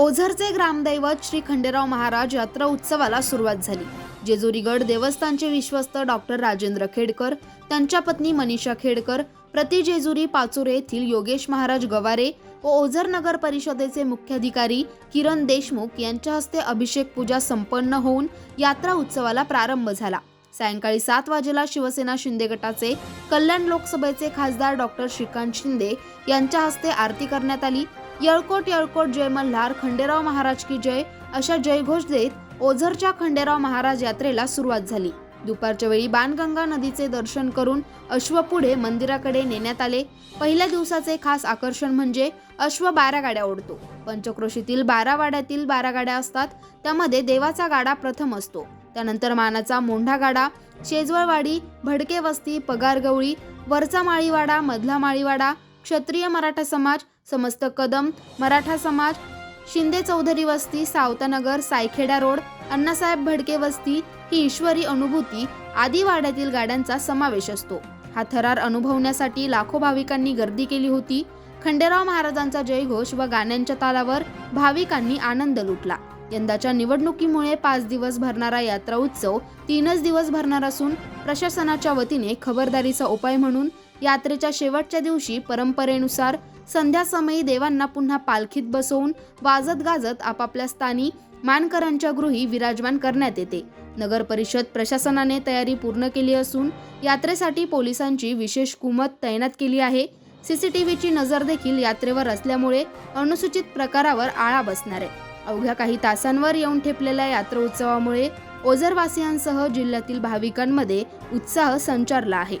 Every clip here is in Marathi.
ओझरचे ग्रामदैवत श्री खंडेराव महाराज यात्रा उत्सवाला सुरुवात झाली. जेजुरीगड देवस्थानचे विश्वस्त डॉक्टर राजेंद्र खेडकर त्यांच्या पत्नी मनीषा खेडकर प्रति जेजुरी पाचुरे येथील योगेश महाराज गवारे व ओझर नगर परिषदेचे मुख्याधिकारी किरण देशमुख यांच्या हस्ते अभिषेक पूजा संपन्न होऊन यात्रा उत्सवाला प्रारंभ झाला. सायंकाळी सात वाजेला शिवसेना शिंदे गटाचे कल्याण लोकसभेचे खासदार डॉक्टर श्रीकांत शिंदे यांच्या हस्ते आरती करण्यात आली. यळकोट यळकोट जय मल्हार खंडेराव महाराज की जय अशा जयघोष देत ओझरच्या खंडेराव महाराज यात्रेला सुरुवात झाली. दुपारच्या वेळी बाणगंगा नदीचे दर्शन करून अश्व पुढे मंदिराकडे नेण्यात आले. पहिल्या दिवसाचे खास आकर्षण म्हणजे अश्व बारा गाड्या ओढतो. पंचक्रोशीतील बारा वाड्यातील बारा गाड्या असतात त्यामध्ये देवाचा गाडा प्रथम असतो. त्यानंतर मानाचा मोंढा गाडा शेजवळवाडी भडके वस्ती पगारगवळी वरचा माळीवाडा मधला माळीवाडा क्षत्रिय मराठा समाज समस्त कदम मराठा समाज शिंदे चौधरी वस्ती सावतानगर सायखेडा रोड अण्णासाहेब भडके वस्ती ही ईश्वरी अनुभूती आदी वाड्यातील गाड्यांचा समावेश असतो. हा थरार अनुभवण्यासाठी लाखो भाविकांनी गर्दी केली होती. खंडेराव महाराजांचा जयघोष व गाण्यांच्या तालावर भाविकांनी आनंद लुटला. यंदाच्या निवडणुकीमुळे पाच दिवस भरणारा यात्रा उत्सव तीनच दिवस भरणार असून प्रशासनाच्या वतीने खबरदारीचा उपाय म्हणून यात्रेच्या शेवटच्या दिवशी परंपरेनुसार संध्यासमयी देवांना पुन्हा पालखीत बसवून वाजत गाजत आपापल्या स्थानी मानकरांच्या गृही विराजमान करण्यात येते. नगर परिषद प्रशासनाने तयारी पूर्ण केली असून यात्रेसाठी पोलिसांची विशेष कुमत तैनात केली आहे. सीसीटीव्हीची नजर देखील यात्रेवर असल्यामुळे अनुसूचित प्रकारावर आळा बसणार आहे. अवघ्या काही तासांवर येऊन ठेपलेल्या यात्रा उत्सवामुळे ओझरवासियांसह जिल्ह्यातील भाविकांमध्ये उत्साह संचारला आहे.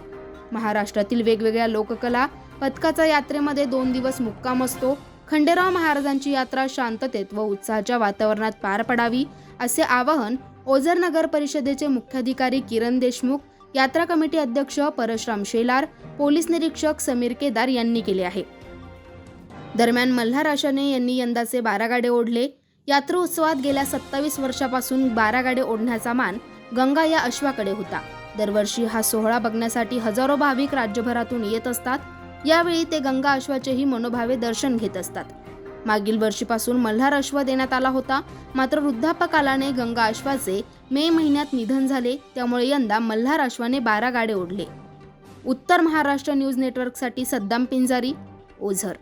महाराष्ट्रातील वेगवेगळ्या लोककला पथकाचा यात्रेमध्ये दोन दिवस मुक्काम असतो. खंडेराव महाराजांची यात्रा शांततेत व उत्साहाच्या वातावरणात पार पडावी असे आवाहन ओझर नगर परिषदेचे मुख्याधिकारी किरण देशमुख यात्रा कमिटी अध्यक्ष परशुराम शेलार पोलीस निरीक्षक समीर केदार यांनी केले आहे. दरम्यान मल्हार आशाने यांनी यंदाचे बारा गाडे ओढले. यात्रा उत्सवात गेल्या सत्तावीस वर्षापासून बारा गाडे ओढण्याचा मान गंगा या अश्वाकडे होता. दरवर्षी हा सोहळा बघण्यासाठी हजारो भाविक राज्यभरातून येत असतात. यावेळी ते गंगा अश्वाचेही मनोभावे दर्शन घेत असतात. मागील वर्षीपासून मल्हार अश्व देण्यात आला होता मात्र वृद्धापकालाने गंगा अश्वाचे मे महिन्यात निधन झाले त्यामुळे यंदा मल्हार अश्वाने बारा गाडे ओढले. उत्तर महाराष्ट्र न्यूज नेटवर्कसाठी सद्दाम पिंजारी ओझर.